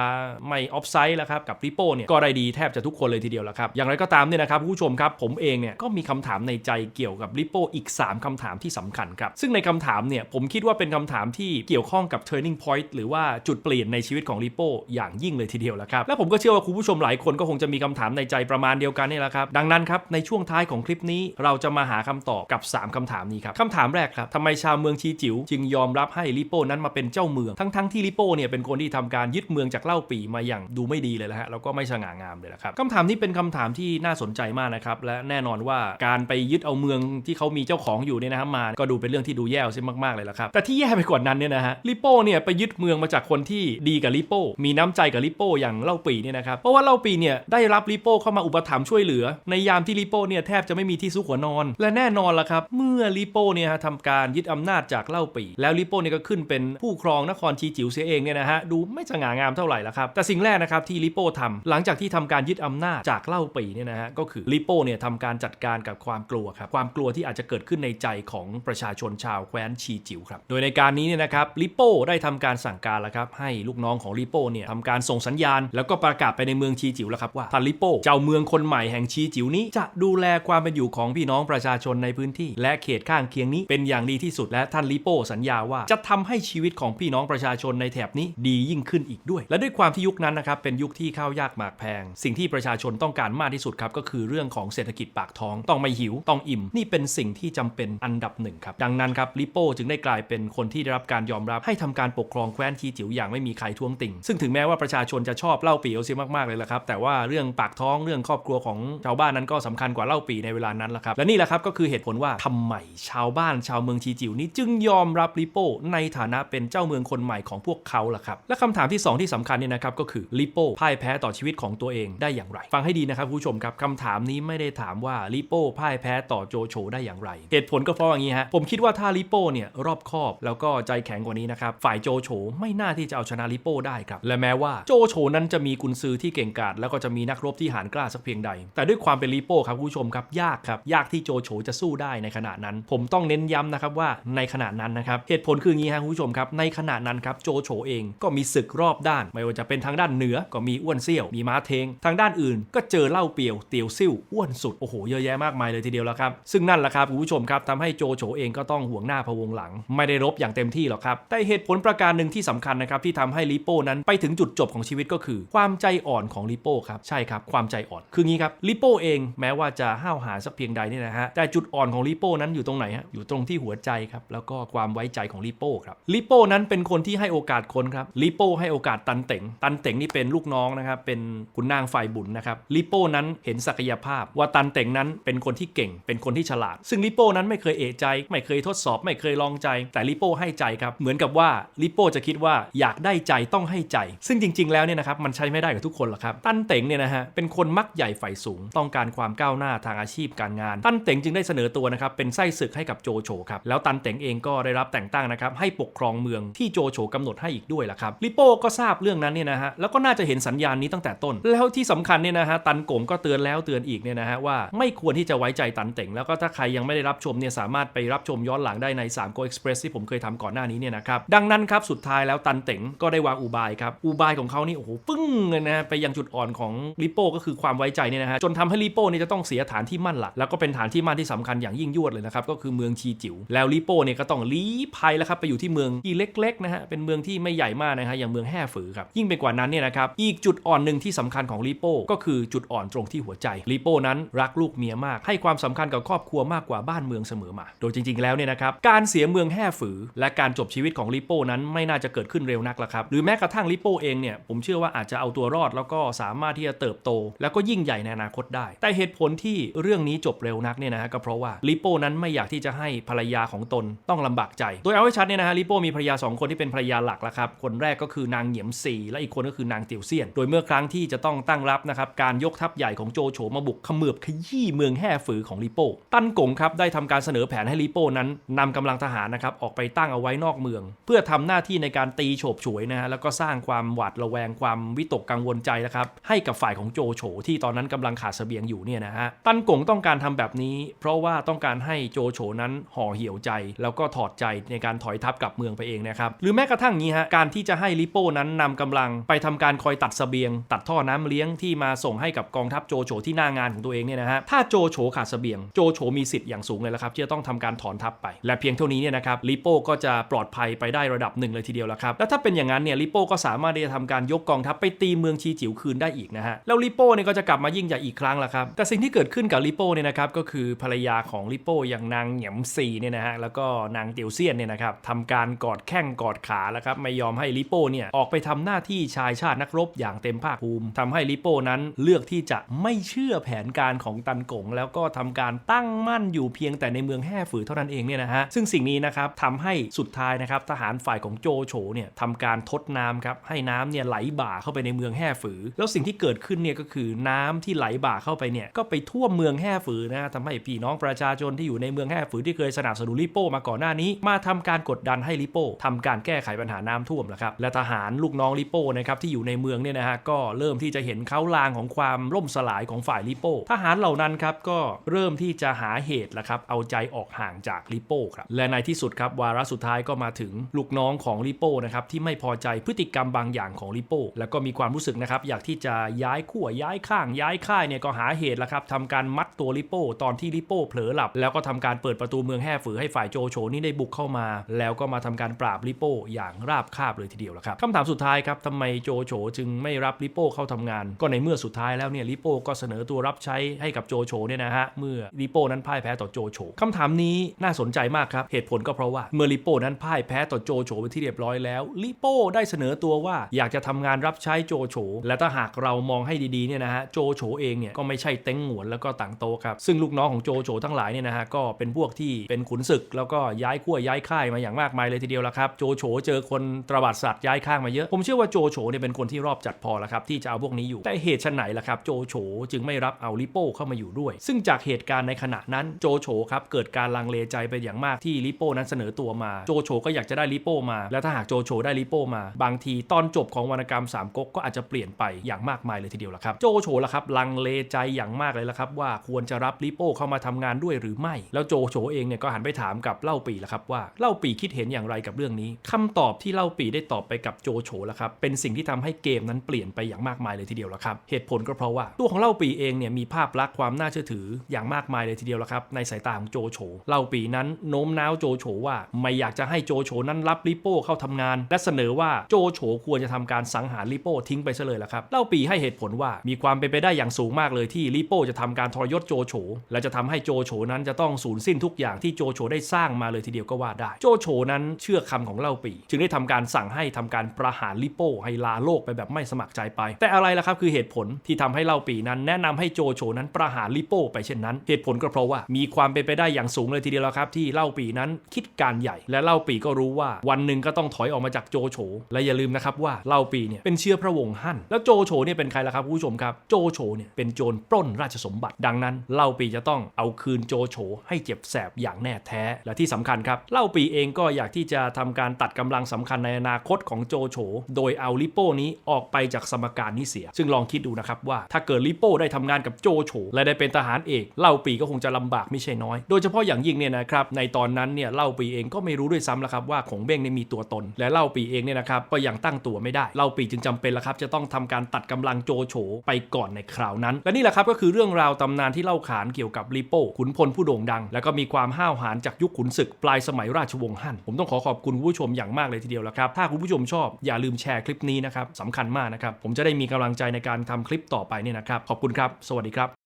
ไม่ออฟไซด์แล้วครับกับลิโป้เนี่ยก็ได้ดีแทบจะทุกคนเลยทีเดียวแล้วครับอย่างไรก็ตามเนี่ยนะครับผู้ชมครับผมเองเนี่ยก็มีคำถามในใจเกี่ยวกับลิโป้อีก 3คำถามที่สำคัญครับซึ่งในคำถามเนี่ยผมคิดว่าเป็นคำถามที่เกี่ยวข้องกับ turning point หรือว่าจุดเปลี่ยนในชีวิตของลิโป้อย่างยิ่งเลยทีเดียวแล้วครับและผมก็เชื่อว่าคุณผู้ชมหลายคนก็คงจะมีคำถามในใจประมาณเดียวกันนี่แหละครับ ดังนั้นครับ ในช่วงท้ายของคลิปนี้เราจะมาหาคำตอบกับ 3คำถามนี้ครับคำถามแรกครับทำไมชาวเมืองชีจิ๋วจึงยอมรับให้ลิโป้นั้นมาเป็นเจ้าเมือง ทั้งๆที่ลิโป้เนี่ยเป็นคนที่ทำการยึดเมืองจากเล่าปีมาอย่างดูไม่ดีเลยนะฮะแล้วก็ไม่สง่างามเลยนะครับคำถามนี้เป็นคำถามที่น่าสนใจมากนะครับและแน่นอนว่าการไปยึดเอาเมืองที่เขามีเจ้าของอยู่เนี่ยนะครับมาก็ดูเป็นเรื่องที่ดูแย่เสียมากๆเลยละครับแต่ที่แย่ไปกว่านั้นเนี่ยนะฮะลิโป้เนี่ยไปยึดเมืองมาจากคนที่ดีกับลิโป้มีน้ำใจกับลิโป้อย่างเล่าปีเนี่ยนะครับเพราะว่าเล่าปีเนี่ยได้รับลิโป้เข้ามาอุปถัมภ์ช่วยเหลือ ในยามที่ลิโป้เนี่ยแทบจะไม่มีที่ซุกหัวนอน และแน่นอนละครับ เมื่อลิโป้เนี่ยฮะทำการยึดอำนาจจากเล่าปีแล้วลิโป้เนี่ยก็ขึ้นเป็นผู้ครองนครชีจิ๋วเสียเองเนี่ยนะฮะดูไม่สง่างามเท่าไหร่ละครับแต่สิ่งแรกนะครับที่ลิโป้ทำหลังจากที่ทำการยึดอำนาจจากเล่าปีเนี่ยนะฮะก็คือลิโป้เนี่ยทำการจัดการกับความกลัวครับความกลัวที่อาจจะเกิดขึ้นในใจของประชาชนชาวแคว้นชีจิ๋วครับโดยในการนี้เนี่ยนะครับลิโป้ได้ทำการสั่งการแล้วครับให้ลูกน้องของลิโป้เนี่ยทำการส่งสัญญาณ แล้วก็ประกาศไปในเมืองชีจิ๋วแล้วครับว่าท่านลิโป้เจ้าเมืองคนใหม่แห่งชีจิ๋วนี้ จะดูแลความเป็นอยู่ของพี่น้องประชาชนในพื้นที่ และเขตข้างเคียงนี้เป็นอย่างดีที่สุดและท่านลิโป้สัญญาว่าจะทำให้ชีวิตของพี่น้องประชาชนในแถบนี้ดียิ่งขึ้นอีกด้วย และด้วยความที่ยุคนั้นนะครับเป็นยุคที่ข้าวยากหมากแพง สิ่งที่ประชาชนต้องการมากที่สุดครับก็คือเรื่องของเศรษฐกิจปากท้องต้องไม่หิวต้องอิ่ม นี่เป็นสิ่งที่จำเป็นอันดับหนึ่งครับดังนั้นครับลิโป้จึงได้กลายเป็นคนที่ได้รับการยอมรับให้ทำการปกครองแคว้นชีจิ๋วอย่างไม่มีใครท้วงติงซึ่งถึงแม้ว่าประชาชนจะชอบเล่าปีเอาเสีมากๆเลยละครับแต่ว่าเรื่องปากท้องเรื่องครอบครัวของชาวบ้านนั้นก็สำคัญกว่าเล่าปีในเวลานั้นละครับ และนี่แหละครับก็คือเหตุผลว่าทำไมชาวบ้านชาวเมืองชีจิ๋วนี้จึงยอมรับลิโป้ในฐานะเป็นเจ้าเมืองคนใหม่ของพวกเขาล่ะครับ และคำถามที่สองที่สำคัญเนี่ยนะครับก็คือลิโป้พ่ายแพ้ต่อชีวิตของตัวเองได้อย่างไร ฟังให้ดีนะครับผู้ชมครับคำถามนี้ไม่ได้ถามว่าลิโป้พ่ายแพ้ต่อโจโฉได้อย่างไร เหตุผลก็เพราะอย่างนี้ฮะผมคิดว่าถ้าลิโป้เนี่ยรอบคอบแล้วก็ใจแข็งกว่านี้นะครับฝ่ายโจโฉไม่น่าที่จะเอาชนะลิโป้ได้ครับและแม้ว่าโจโฉนั้นจะมีกุนซือที่เก่งกาจแล้วก็จะมีนักรบที่หานกล้าสักเพียงใด แต่ด้วยความเป็นลิโป้ครับคุณผู้ชมครับยากครับยากที่โจโฉจะสู้ได้ในขณะนั้น ผมต้องเน้นย้ำนะครับว่าในขณะนั้นนะครับเหตุผลคืองี้ฮะคุณผู้ชมครับในขณะนั้นครับโจโฉเองก็มีศึกรอบด้าน ไม่ว่าจะเป็นทางด้านเหนือก็มีอ้วนเซี่ยวมีม้าเทง ทางด้านอื่นก็เจอเล่าเปียวเตียวซิ่วอ้วนสุดโอ้โหเยอะแยะมากมายเลยทีเดียวแล้วครับซึ่งนั่นแหละครับคุณผู้ชมครับทำให้โจโฉเองก็ต้องห่วงหน้าพะวงหลัง ไม่ได้รบอย่างเต็มที่หรอกครับแต่เหตุผลประการหนึ่งที่สำคัญนะครับที่ทำให้ลิโป้นั้นไปถึงจุดจบของชีวิตก็คือ ความใจอ่อนของลิโป้ครับใช่ครับความใจอ่อน คืองี้ครับลิโป้เองแม้ว่าจะห้าวหาสักเพียงใดเนี่ยนะฮะแต่จุดอ่อนของลิโป้นั้นอยู่ตรงไหนฮะอยู่ตรงที่หัวใจครับแล้วก็ความไว้ใจของลิโป้ครับลิโป้นั้นเป็นคนที่ให้โอกาสคนครับลิโป้ให้โอกาสตันเต็งตันเต็งนี่เป็นลูกน้องนะครับเป็นคุณนางฝ่ายบุญนะครับลิโป้นั้นเห็นศักยภาพ ว่าตันเต็งนั้นเป็นคนที่เก่ง เป็นคนที่ฉลาด ซึ่งลิโป้นั้นไม่เคยเอะใจ ไม่เคยทดสอบ ไม่เคยลองใจ แต่ลิโป้ให้ใจครับเหมือนกับว่าลิโป้จะคิดว่าอยากได้ใจต้องให้ใจ ซึ่งจริง ๆ แล้วเนี่ยนะครับมันใช้ไม่ได้กับทุกคนหรอกครับตันเต็งเนี่ยนะฮะเป็นคนนมักใหญ่ใฝ่สูง ต้องการความก้าวหน้าทางอาชีพการงาน ตันเต็งจึงได้เสนอตัวนะครับเป็นไส้ศึกให้กับโจโฉครับแล้วตันเต็งเองก็ได้รับแต่งตั้งนะครับให้ปกครองเมืองที่โจโฉกำหนดให้อีกด้วยล่ะครับลิโป้ก็ทราบเรื่องนั้นเนี่ยนะฮะแล้วก็น่าจะเห็นสัญญาณนี้ตั้งแต่ต้น แล้วที่สำคัญเนี่ยนะฮะตันกงก็เตือนแล้วเตือนอีกเนี่ยนะฮะว่าไม่ควรที่จะไว้ใจตันเต็งแล้วก็ถ้าใครยังไม่ได้รับชมเนี่ยสามารถไปรับชมย้อนหลังได้ใน3 Go Express ที่ผมเคยทำก่อนหน้านี้เนี่ยนะครับดังนั้นครับสุดท้ายแล้วตันเต็งก็ได้วางอุบายครับอุบายของเขานี่โอ้โหปึ้งเลยนะไปยังจุดอ่อนของลิโป้ก็คือความไว้ใจเนี่ยนะฮะจนทำให้ลิโป้เนี่ยจะต้องเสียฐานที่มั่นหลักแล้วก็เป็นฐานที่มั่นที่สำคัญอย่างยิ่งยวดเลยนะครับก็คือเมืองชีจิ๋วแล้วลิโป้เนี่ยก็ต้องลี้ภัยแล้วครับไปอยู่ที่เมืองที่เล็กๆนะฮะเป็นเมืองที่ไม่ใหญ่มากนะฮะอย่างเมืองแห่ฝือครับยิ่งไปกว่านั้นเนี่ยนะครับอีกจุดอ่อนหนึ่งที่สำคัญของลิโป้ก็คือจุดอ่อนตรงที่หัวใจลิโป้นั้นรักลูกเมียมาก ให้ความสำคัญกับครอบครัวมากกว่าบ้านเมืองเสมอมา โดยจริง ๆแล้วเนี่ยนะครับการเสียเมืองแห่ฝือ และการจบชีวิตของลิโป้นั้นไม่น่าจะเกิดขึ้นเร็วนักละครับหรือแม้กระทั่งลิโป้เองเนี่ยผมเชื่อว่าอาจจะเอาตัวรอดแล้วก็สามารถที่จะเติบโตแล้วก็ยิ่งใหญ่ในอนาคตได้ แต่เหตุผลที่เรื่องนี้จบเร็วนักเนี่ยนะฮะก็เพราะว่าลิโป้นั้นไม่อยากที่จะให้ภรรยาของตนต้องลำบากใจ โดยเอาให้ชัดเนี่ยนะฮะลิโป้มีภรรยาสองคนที่เป็นภรรยาหลักแล้วครับ คนแรกก็คือนางเหงียมซีและอีกคนก็คือนางเตียวเซียน โดยเมื่อครั้งที่จะต้องตั้งรับนะครับการยกทัพใหญ่ของโจโฉมาบุกเขมือบขยี้เมืองแห่ฝือของลิโป้ตั้นกงครับได้ทำการเสนอแผนให้ลิโป้นั้นนำกำลังทหารนะครับออกไปตั้งเอาไว้นอกเมือง เพื่อทำหน้าที่ในการตีโฉบฉวยนะฮะแล้วก็สร้างความหวาดระแวงความวิตกกังวลใจนะครับให้กับฝ่ายของโจโฉที่ตอนนั้นกำลังขาดเสบียงอยู่เนี่ยนะฮะตันกงต้องการทำแบบนี้ เพราะว่าต้องการให้โจโฉนั้นห่อเหี่ยวใจ แล้วก็ถอดใจในการถอยทัพกลับเมืองไปเองนะครับหรือแม้กระทั่งนี้ฮะการที่จะให้ลิโป้นั้นนำกำลังไปทำการคอยตัดเสบียง ตัดท่อน้ำเลี้ยงที่มาส่งให้กับกองทัพโจโฉที่หน้างานของตัวเองเนี่ยนะฮะถ้าโจโฉขาดเสบียงโจโฉมีสิทธิ์อย่างสูงเลยละครับที่จะต้องทำการถอนทัพไป และเพียงเท่านี้เนี่ยนะครับลิโป้ก็จะปลอดภัยไปได้ระดับหนึ่งเลยทีเดียวละครับแล้วถ้าเป็นอย่างนั้นเนี่ยลิโป้ก็สามารถที่จะทำการยกกองทัพไปตีเมืองชีจิ๋วคืนได้อีกนะฮะแล้วลิโป้เนี่ยก็จะกลับมายิ่งใหญ่อีกครั้งละครับ แต่สิ่งที่เกิดขึ้นกับลิโป้เนี่ยนะครับก็คือภรรยาของลิโป้อย่างนางเหงียมซีเนี่ยนะฮะแล้วก็นางเตียวเซียนเนี่ยนะครับทำการกอดแข้งกอดขาแล้วครับไม่ยอมให้ลิโป้เนี่ยออกไปทำหน้าที่ชายชาตินักรบอย่างเต็มภาคภูมิทำให้ลิโป้นั้นเลือกที่จะไม่เชื่อแผนการของตันกง แล้วก็ทำการตั้งมั่นอยู่เพียงแต่ในเมืองแห่ฝือเท่านั้นเองเนี่ยนะฮะซึ่งสิ่งนี้นะครับทำให้สุดท้ายนะครับทหารฝ่ายของโจโฉเนี่ยทำการทดน้ำครับให้น้ำเนี่ยไหลบ่าเข้าไปในเมืองแห่ฝือ แล้วสิ่งที่เกิดขึ้นเนี่ยก็คือน้ำที่ไหลบ่าเข้าไปเนี่ยก็ไปท่วมเมืองแห่ฝือนะทำให้พี่น้องประชาชนที่อยู่ในเมืองแห่ฝือที่เคยสนับสนุนลิโป้มาก่อนหน้านี้ มาทำการกดดันให้ลิโป้ทำการแก้ไขปัญหาน้ำท่วมแล้วครับและทหารลูกน้องลิโป้นะครับที่อยู่ในเมืองเนี่ยนะฮะก็เริ่มที่จะเห็นเขาลางของความล่มสลายของฝ่ายลิโป้ทหารเหล่านั้นครับก็เริ่มที่จะหาเหตุแล้วครับเอาใจออกห่างจากลิโป้ครับและในที่สุดครับวาระสุดท้ายก็มาถึงลูกน้องของลิโป้นะครับที่ไม่พอใจพฤติกรรมบางอย่างของลิโป้แล้วก็มีความรู้สึกนะครับอยากที่จะย้ายขั้วย้ายายข้างย้ายค่ายเนี่ยก็หาเหตุล้วครับทำการมัดตัวลิโป้ตอนที่ลิโป้เผลอหลับ แล้วก็ทำการเปิดประตูเมืองแห่ฝือให้ฝ่ายโจโฉนี่ได้บุกเข้ามา แล้วก็มาทำการปราบลิโป้อย่างราบคาบเลยทีเดียวละครับคำถามสุดท้ายครับทำไมโจโฉจึงไม่รับลิโป้เข้าทำงาน ก็ในเมื่อสุดท้ายแล้วเนี่ยลิโป้ก็เสนอตัวรับใช้ให้กับโจโฉเนี่ยนะฮะเมื่อลิโป้นั้นพ่ายแพ้ต่อโจโฉคำถามนี้น่าสนใจมากครับเหตุผลก็เพราะว่าเมื่อลิโป้นั้นพ่ายแพ้ต่อโจโฉไปที่เรียบร้อยแล้วลิโป้ได้เสนอตัวว่าอยากจะทำงานรับใช้โจโฉและถ้าหากเรามองให้ดีๆเนี่ยนะฮะโจโฉเองเนี่ยก็ไม่ใช่เต็งหวนแล้วก็ต่างโตครับซึ่งลูกน้องของโจโฉทั้งหลายเนี่ยนะฮะก็เป็นพวกที่เป็นขุนศึก แล้วก็ย้ายขั้วย้ายค่ายมาอย่างมากมายเลยทีเดียวละครับโจโฉเจอคนตระบัดสัตว์ย้ายข้างมาเยอะผมเชื่อว่าโจโฉเนี่ยเป็นคนที่รอบจัดพอแล้วครับที่จะเอาพวกนี้อยู่แต่เหตุไฉนล่ะครับโจโฉจึงไม่รับเอาลิโป้เข้ามาอยู่ด้วย ซึ่งจากเหตุการณ์ในขณะนั้นโจโฉครับเกิดการลังเลใจเป็นอย่างมากที่ลิโป้นั้นเสนอตัวมาโจโฉก็อยากจะได้ลิโป้มา แล้วถ้าหากโจโฉได้ลิโป้มา บางทีตอนจบของวรรณกรรมสามก๊กก็อาจจะเปลี่ยนไปอย่างมากมายเลยทีเดียวละครับโจโฉละครับลังเลใจอย่างมากเลยละครับว่าควรจะรับลิโป้เข้ามาทำงานด้วยหรือไม่ แล้วโจโฉเองเนี่ยก็หันไปถามกับเล่าปีละครับว่าเล่าปีคิดเห็นอย่างไรกับเรื่องนี้คำตอบที่เล่าปีได้ตอบไปกับโจโฉละครับเป็นสิ่งที่ทำให้เกมนั้นเปลี่ยนไปอย่างมากมายเลยทีเดียวละครับเหตุผลก็เพราะว่าตัวของเล่าปีเองเนี่ยมีภาพลักษณ์ความน่าเชื่อถืออย่างมากมายเลยทีเดียวละครับในสายตาของโจโฉเล่าปีนั้นโน้มน้าวโจโฉว่าไม่อยากจะให้โจโฉนั้นรับลิโป้เข้าทำงาน และเสนอว่าโจโฉควรจะทำการสังหารลิโป้ทิ้งไปซะเลยละครับเล่าปีให้เหตุผลว่ามีความเป็นไปได้อย่างสูงมากเลยที่ลิโป้จะทำการทรยศโจโฉและจะทำให้โจโฉนั้นจะต้องสูญสิ้นทุกอย่างที่โจโฉได้สร้างมาเลยทีเดียวก็ว่าได้ โจโฉนั้นเชื่อคำของเล่าปีจึงได้ทำการสั่งให้ทำการประหารลิโป้ให้ลาโลกไปแบบไม่สมัครใจไป แต่อะไรล่ะครับคือเหตุผลที่ทำให้เล่าปีนั้น แนะนำให้โจโฉนั้นประหารลิโป้ไปเช่นนั้น เหตุผลก็เพราะว่ามีความเป็นไปได้อย่างสูงเลยทีเดียวแล้วครับที่เล่าปีนั้นคิดการใหญ่และเล่าปีก็รู้ว่าวันหนึ่งก็ต้องถอยออกมาจากโจโฉและอย่าลืมนะครับว่าเล่าปีเนี่ยเป็นเชื้อพระวงศ์ฮั่นแล้วโจโฉเนี่ยเป็นใครล่ะครับผู้ชมครับโจโฉเนี่ยเป็นโจรปล้นราชสมบัติ ดังนั้นเล่าปีจะต้องเอาคืนโจโฉให้เจ็บแสบอย่างแน่แท้ และที่สำคัญครับเล่าปีเองก็อยากที่จะทำการตัดกำลังสำคัญในอนาคตของโจโฉโดยเอาลิโป้นี้ออกไปจากสมการนี้เสีย ซึ่งลองคิดดูนะครับว่าถ้าเกิดลิโป้ได้ทำงานกับโจโฉและได้เป็นทหารเอกเล่าปีก็คงจะลำบากไม่ใช่น้อย โดยเฉพาะอย่างยิ่งเนี่ยนะครับในตอนนั้นเนี่ยเล่าปีเองก็ไม่รู้ด้วยซ้ำแล้วครับว่าของเบ้งเนี่ยมีตัวตน และเล่าปีเองเนี่ยนะครับก็ยังตั้งตัวไม่ได้เล่าปีจึงจำเป็นแล้วครับจะต้องทำการตัดกำลังโจโฉไปก่อนในคราวนั้น และนี่แหละครับก็คือเรื่องราวตำนานที่เล่าขานเกี่ยวกับลิโป้ขุนพลผู้โด่งดัง แล้วก็มีความห้าวหาญจากยุคขุนศึกปลายสมัยราชวงศ์ฮั่นผมต้องขอขอบคุณผู้ชมอย่างมากเลยทีเดียวแล้วครับถ้าคุณผู้ชมชอบอย่าลืมแชร์คลิปนี้นะครับสำคัญมากนะครับผมจะได้มีกำลังใจในการทำคลิปต่อไปเนี่ยนะครับขอบคุณครับ สวัสดีครับ